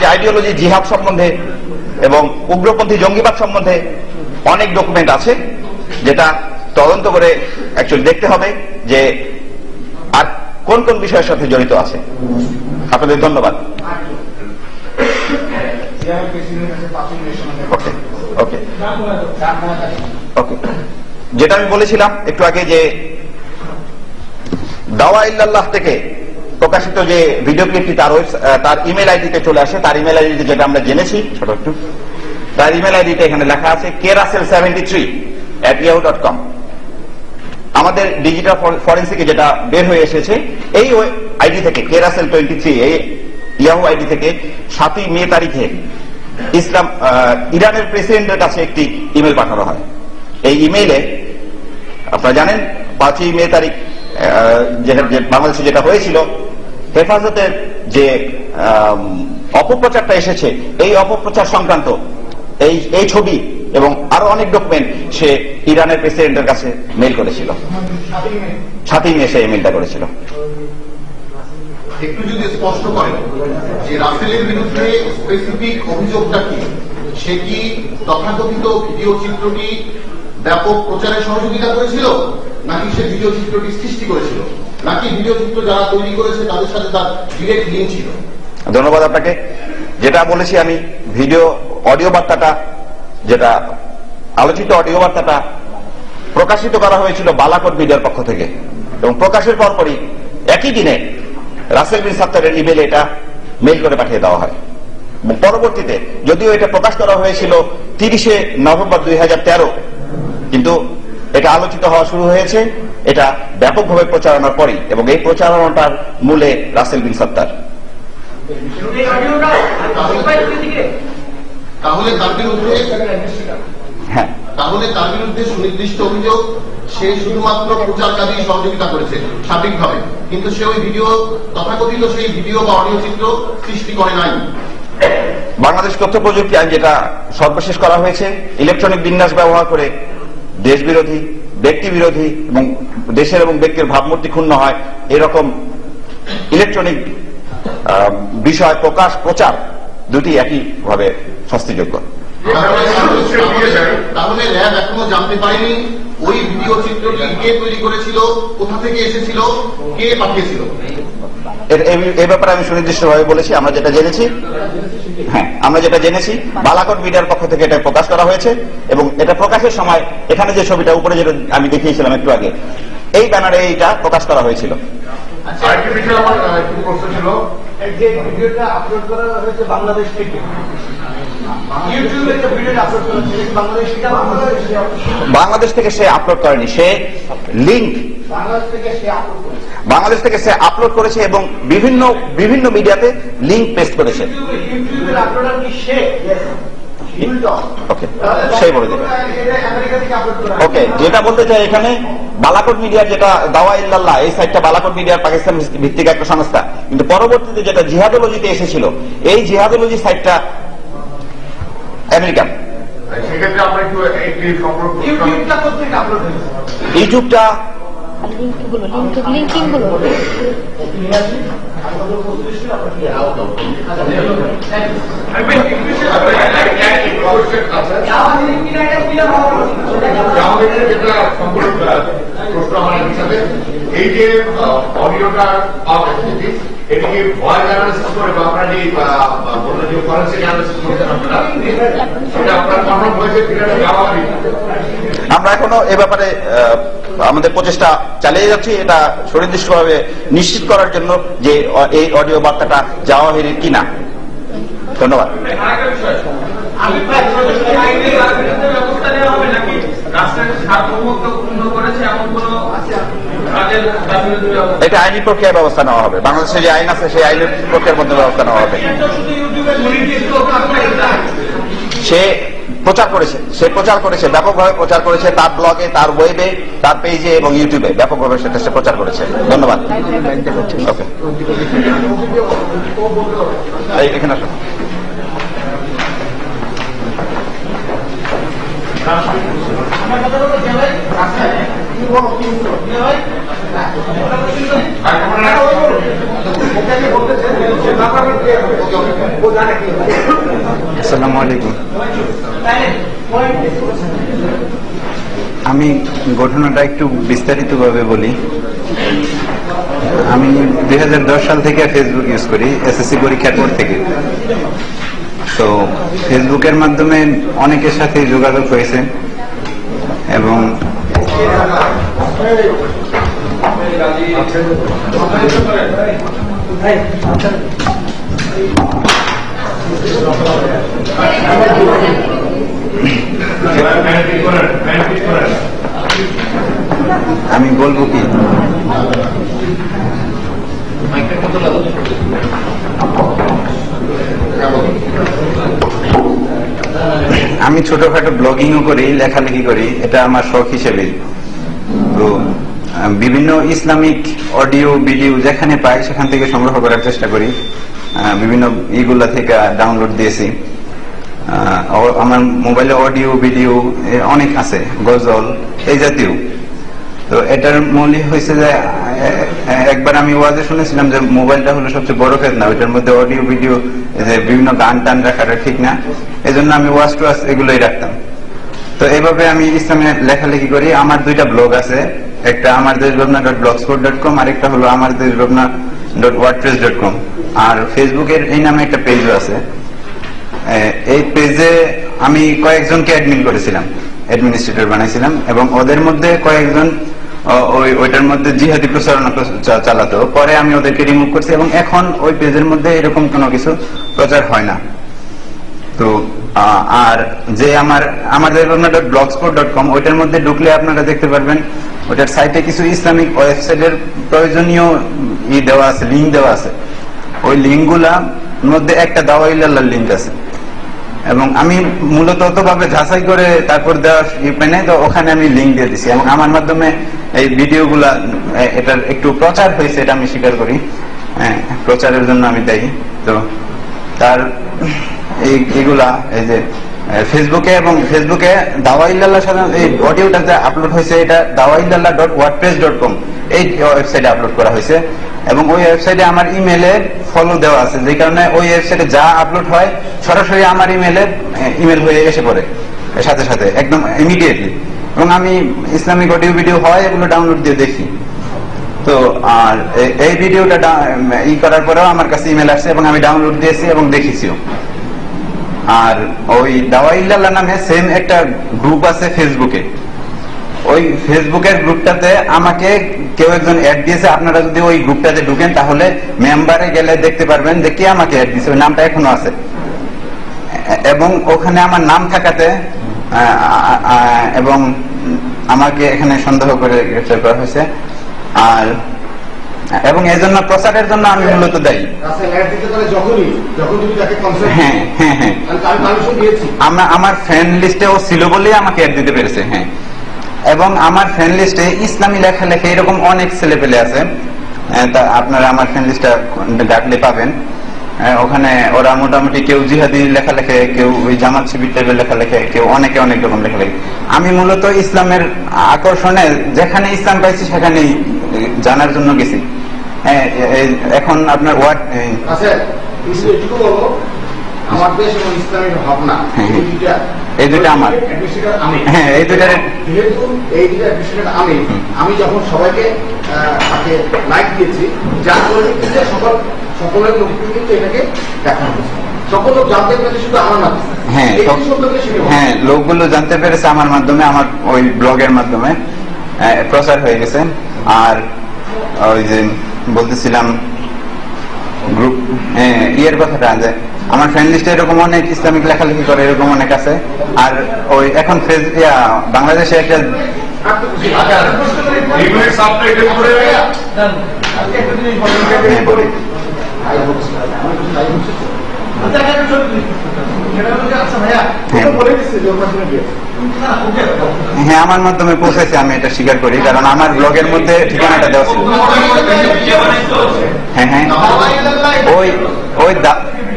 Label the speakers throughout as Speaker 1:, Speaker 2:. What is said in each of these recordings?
Speaker 1: যে আইডিওলজি জিহাদ সম্বন্ধে এবং উগ্রপন্থী জঙ্গিবাদ সম্বন্ধে অনেক ডকুমেন্ট আছে, যেটা তদন্ত করে অ্যাকচুয়ালি দেখতে হবে যে আর কোন কোন বিষয়ের সাথে জড়িত আছে। আপনাদের ধন্যবাদ। যেটা আমি বলেছিলাম একটু আগে যে, দাওয়া ইল্লাল্লাহ থেকে প্রকাশিত যে ভিডিও ক্লিপটি তার তার ইমেল আইডিতে চলে আসে। তার ইমেল আইডিতে যেটা আমরা জেনেছি, ছোট একটু। তার ইমেল আইডিতে এখানে লেখা আছে K Russell seventy three at Yahoo dot com আমাদের ডিজিটাল ফরেন্সিকে যেটা বের হয়ে এসেছে, এই আইডি থেকে কে রাসেল টোয়েন্টি থ্রি এই ইয়াহু আইডি থেকে সাতই মে তারিখে ইসলাম ইরানের প্রেসিডেন্টের কাছে একটি ইমেল পাঠানো হয়। এই ইমেইলে আপনারা জানেন, পাঁচই মে তারিখ বাংলাদেশে যেটা হয়েছিল হেফাজতের যে অপপ্রচারটা এসেছে, এই অপপ্রচার সংক্রান্ত এই এই ছবি এবং আরও অনেক ডকুমেন্ট সে ইরানের প্রেসিডেন্টের কাছে মেল করেছিল। সাতই মে সে এই মেলটা করেছিল।
Speaker 2: একটু যদি স্পষ্ট করেন যে রাসেলের বিরুদ্ধে স্পেসিফিক অভিযোগটা কি? সে কি তথাকথিত ভিডিও চিত্রটি ব্যাপক প্রচারে সহযোগিতা করেছিল? নাকি সে ভিডিও চিত্রটি সৃষ্টি করেছিল? নাকি ভিডিও চিত্র যারা তৈরি করেছে, তাদের সাথে তার ডিরেক্ট লিঙ্ক ছিল?
Speaker 1: ধন্যবাদ আপনাকে। যেটা বলেছি আমি, ভিডিও, অডিও বার্তাটা, যেটা আলোচিত অডিও বার্তাটা প্রকাশিত করা হয়েছিল বালাকোট মিডিয়ার পক্ষ থেকে। এবং প্রকাশের পরপরই একই দিনে রাসেল বিন সাত্তারের ইমেলে এটা মেইল করে পাঠিয়ে দেওয়া হয়। পরবর্তীতে যদিও এটা প্রকাশ করা হয়েছিল তিরিশে নভেম্বর দুই হাজার তেরো, কিন্তু এটা আলোচিত হওয়া শুরু হয়েছে। এটা ব্যাপকভাবে প্রচারণার পরই এবং এই প্রচারণাটার মূলে রাসেল বিন সাত্তার।
Speaker 2: তাহলে তার বিরুদ্ধে
Speaker 1: হ্যাঁ।
Speaker 2: তাহলে তার বিরুদ্ধে সুনির্দিষ্ট অভিযোগ সে শুধুমাত্র প্রচারকারী সহযোগিতা করেছে সার্বিকভাবে। কিন্তু সে ওই ভিডিও তথাকথিত সেই ভিডিও বা অডিও চিত্র সৃষ্টি করে নাই।
Speaker 1: বাংলাদেশ তথ্য প্রযুক্তি আইন যেটা সর্বশেষ করা হয়েছে ইলেকট্রনিক বিন্যাস ব্যবহার করে দেশ বিরোধী ব্যক্তি বিরোধী এবং দেশের এবং ব্যক্তির ভাবমূর্তি ক্ষুণ্ণ হয় এরকম ইলেকট্রনিক বিষয় প্রকাশ প্রচার দুটি শাস্তিযোগ্য।
Speaker 2: তাহলে এখনও জানতে পারেনি ওই ভিডিও চিত্রটি কে তৈরি করেছিল কোথা থেকে এসেছিল কে পাঠিয়েছিল?
Speaker 1: এই ব্যাপারে আমি সুনির্দিষ্টভাবে বলেছি আমরা যেটা জেনেছি আমরা যেটা জেনেছি বালাকট মিডিয়ার পক্ষ থেকে এটা প্রকাশ করা হয়েছে এবং এটা প্রকাশের সময় এখানে যে ছবিটা উপরে যেটা আমি দেখিয়েছিলাম একটু আগে এই ব্যানারে এইটা প্রকাশ করা হয়েছিল।
Speaker 3: হয়েছে বাংলাদেশ থেকে। ইউটিউবে একটা ভিডিও আপলোড করা হয়েছে বাংলাদেশ থেকে আপলোড হয়েছে?
Speaker 1: বাংলাদেশ থেকে সে আপলোড করেনি সে লিঙ্ক
Speaker 3: বাংলাদেশ থেকে সে আপলোড
Speaker 1: বাংলাদেশ থেকে সে আপলোড করেছে এবং বিভিন্ন বিভিন্ন মিডিয়াতে লিঙ্ক পেস্ট করেছে। ওকে সেই বলে দেবে ওকে যেটা বলতে চাই এখানে বালাকোট মিডিয়ার যেটা দাওয়া ইল্লাল্লাহ এই সাইটটা বালাকোট মিডিয়ার পাকিস্তান ভিত্তিক একটা সংস্থা। কিন্তু পরবর্তীতে যেটা জিহাদোলজিতে এসেছিল এই জিহাদোলজি সাইটটা আমেরিকান।
Speaker 3: ইউটিউবটা
Speaker 4: এই যে অডিওটা পাওয়া গেছে এটি কি ভয়েস অ্যানালিসিস করে বা আপনারা যে বললেন যে ফরেন্সিক অ্যানালিসিস করেছেন আপনারা সেটা আপনারা কনফার্ম হয়েছে কিনা যাওয়া
Speaker 1: আমরা এখনও এ ব্যাপারে আমাদের প্রচেষ্টা চালিয়ে যাচ্ছি। এটা সুনির্দিষ্টভাবে নিশ্চিত করার জন্য যে এই অডিও বার্তাটা ধন্যবাদ
Speaker 5: করেছে এমন কোন। ব্যবস্থা
Speaker 1: এটা আইনি প্রক্রিয়া ব্যবস্থা নেওয়া হবে। বাংলাদেশে যে আইন আছে, সেই আইনের প্রক্রিয়ার মধ্যে ব্যবস্থা নেওয়া হবে। সে প্রচার করেছে। সে প্রচার করেছে, ব্যাপকভাবে প্রচার করেছে তার ব্লগে তার ওয়েবে তার পেজে এবং ইউটিউবে ব্যাপকভাবে সেটা সে প্রচার করেছে। ধন্যবাদ। এখানে আসুন।
Speaker 3: আমার
Speaker 6: আসসালামু আলাইকুম আমি ঘটনাটা একটু বিস্তারিতভাবে বলি আমি দুই হাজার দশ সাল থেকে ফেসবুক ইউজ করি এসএসসি পরীক্ষার পর থেকে তো ফেসবুকের মাধ্যমে অনেকের সাথে যোগাযোগ হয়েছে এবং
Speaker 4: ম্যানেজ করেন।
Speaker 6: আমি বলব কি? আমি ছোটখাটো ব্লগিংও করি, লেখালেখি করি, এটা আমার শখ হিসেবে। তো বিভিন্ন ইসলামিক অডিও, ভিডিও যেখানে পাই, সেখান থেকে সংগ্রহ করার চেষ্টা করি। বিভিন্ন ইগুলা থেকে ডাউনলোড দিয়েছি। আমার মোবাইলে অডিও, ভিডিও অনেক আছে, গজল, এই জাতীয়। তো এটার মৌলিক হয়েছে যে একবার আমি ওয়াজে শুনেছিলাম যে মোবাইলটা হলো সবচেয়ে বড় ফেতনা ওইটার মধ্যে অডিও, ভিডিও যে বিভিন্ন গান টান রাখাটা ঠিক না এই জন্য আমি ওয়াজ টুয়াজ এগুলোই রাখতাম। তো এইভাবে আমি ইসলামে লেখালেখি করি। আমার দুইটা ব্লগ আছে, একটা আমার দেশ রবনা dot blogspot dot com আর একটা হলো আমার দেশ রবনা ডট ওয়ার্ডপ্রেস ডট কম আর ফেসবুকের এই নামে একটা পেজও আছে। এই পেজে আমি কয়েকজনকে অ্যাডমিন করেছিলাম অ্যাডমিনিস্ট্রেটর বানাইছিলাম এবং ওদের মধ্যে কয়েকজন ওই, ওইটার মধ্যে জিহাদি প্রচারণা চালাতো। পরে আমি ওদেরকে রিমুভ করছি এবং এখন ওই পেজের মধ্যে এরকম কোনো কিছু প্রচার হয় না। তো আর যে আমার, আমাদের ব্লগ স্পোর্ট ডট কম ওইটার মধ্যে ঢুকলে আপনারা দেখতে পারবেন, ওইটার সাইটে কিছু ইসলামিক ওয়েবসাইটের প্রয়োজনীয় ই দেওয়া আছে লিঙ্ক দেওয়া আছে। ওই লিঙ্কগুলা মধ্যে একটা দাওয়াইল্লাহ লিঙ্ক আছে। এবং আমি মূলত অতভাবে যাচাই করে তারপর দেওয়া পেনে তো ওখানে আমি লিঙ্ক দিয়ে দিছি। এবং আমার মাধ্যমে এই ভিডিওগুলা এটার একটু প্রচার হয়েছে, এটা আমি স্বীকার করি। প্রচারের জন্য আমি দেই। তো তার এই এগুলা এই যে ফেসবুকে এবং ফেসবুকে দাওয়াইল্লাহ সাধারণত এই অডিওটা যে আপলোড হয়েছে, এটা দাওয়াইল্লাহ ডট ওয়ার্ডপ্রেস ডট কম এই ওয়েবসাইটে আপলোড করা হয়েছে। এবং ওই ওয়েবসাইটে আমার ইমেলে ফলো দেওয়া আছে। যে কারণে ওই ওয়েবসাইটে যা আপলোড হয়, সরাসরি আমার ইমেলে ইমেল হয়ে এসে পড়ে। সাথে সাথে, একদম ইমিডিয়েটলি এবং আমি ইসলামিক অডিও ভিডিও হয়, এগুলো ডাউনলোড দিয়ে দেখি। তো, আর এই ভিডিওটা ই করার পরেও আমার কাছে ইমেল আসছে এবং আমি ডাউনলোড দিয়েছি এবং দেখেছিও। আর ওই দাওয়াইল্লাহ নামে সেম একটা গ্রুপ আছে ফেসবুকে ওই ফেসবুকের গ্রুপটাতে আমাকে কেউ একজন অ্যাড দিয়েছে আপনারা যদি ওই গ্রুপটাতে ঢুকেন তাহলে মেম্বারে গেলে দেখতে পারবেন যে কে আমাকে অ্যাড দিয়েছে ওই নামটা এখনও আছে। এবং ওখানে আমার নাম থাকাতে এবং আমাকে এখানে সন্দেহ করে গ্রেফতার করা হয়েছে। আর এবং এই জন্য প্রচারের জন্য আমি মূলত দায়ী। হ্যাঁ হ্যাঁ হ্যাঁ। আমার ফ্রেন্ড লিস্টে ও ছিল বলেই আমাকে অ্যাড দিতে পেরেছে হ্যাঁ। এবং আমার ফ্রেন্ড লিস্টে ইসলামী লেখা লেখে এরকম অনেক ছেলে পেলে আছে তা আপনারা আমার ফ্রেন্ড লিস্টটা ডাকলে পাবেন। ওখানে ওরা মোটামুটি কেউ জিহাদি লেখা লেখে কেউ ওই জামাত শিবির টাইপের লেখা লেখে কেউ অনেকে অনেক রকম লেখা লেখে আমি মূলত ইসলামের আকর্ষণে যেখানে ইসলাম পাইছি সেখানেই জানার জন্য গেছি। হ্যাঁ, এখন আপনার ওয়ার্ড
Speaker 2: বলব? আমার দেশ এবং ইসলামের ভাবনা
Speaker 6: হ্যাঁ,
Speaker 2: এই দুইটা
Speaker 6: আমার। হ্যাঁ, এই দুইটার-
Speaker 2: যেহেতু এই দুইটা আমি আমি যখন সবাইকে তাকে লাইক দিয়েছি যার ফলে কিন্তু সকল সকলের লোককে কিন্তু এটাকে দেখানো হয়েছে।
Speaker 6: হ্যাঁ। হ্যাঁ লোকগুলো জানতে পেরেছে আমার মাধ্যমে আমার ওই ব্লগের মাধ্যমে। প্রচার হয়ে গেছে। আর ওই যে বলতেছিলাম গ্রুপ ইয়ের কথাটা যে আমার ফ্রেন্ড লিস্টে এরকম অনেক ইসলামিক লেখালেখি করে এরকম অনেক আছে। আর ওই এখন ফেস বাংলাদেশে একটা।
Speaker 4: আচ্ছা,
Speaker 6: হ্যাঁ, হ্যাঁ আমার মাধ্যমে পৌঁছেছে, আমি এটা স্বীকার করি, কারণ আমার ব্লগের মধ্যে ঠিকানাটা দেওয়া ছিল। হ্যাঁ হ্যাঁ। ওই ওই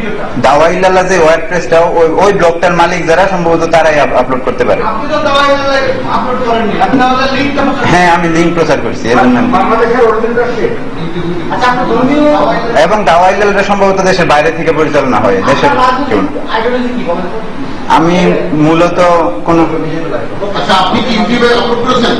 Speaker 6: দা- দাওয়াইলাল্লাহ যে ওয়ার্ডপ্রেসটা ওই ওই ব্লগটার মালিক যারা সম্ভবত তারাই আপলোড করতে পারে। হ্যাঁ আমি লিঙ্ক প্রচার করছি
Speaker 3: আচ্ছা
Speaker 6: এবং দাওয়াইলালটা সম্ভবত দেশের বাইরে থেকে পরিচালনা হয় দেশের? আমি মূলত কোন
Speaker 2: আচ্ছা আপনি কি ইউটিউবে আপলোড করেছেন?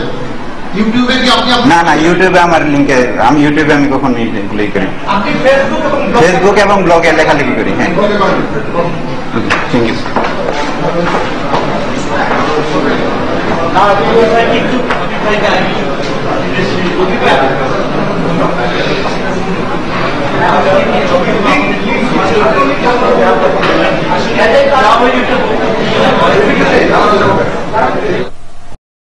Speaker 2: ইউটিউবে কি আপনি আপলোড
Speaker 6: না না ইউটিউবে আমার লিঙ্কে আমি ইউটিউবে আমি কখনো এগুলোই করি
Speaker 3: আপনি ফেসবুক এবং blog-
Speaker 6: ফেসবুক এবং ব্লগে লেখালেখি করি হ্যাঁ
Speaker 2: করতে পারেন?
Speaker 6: ঠিক আছে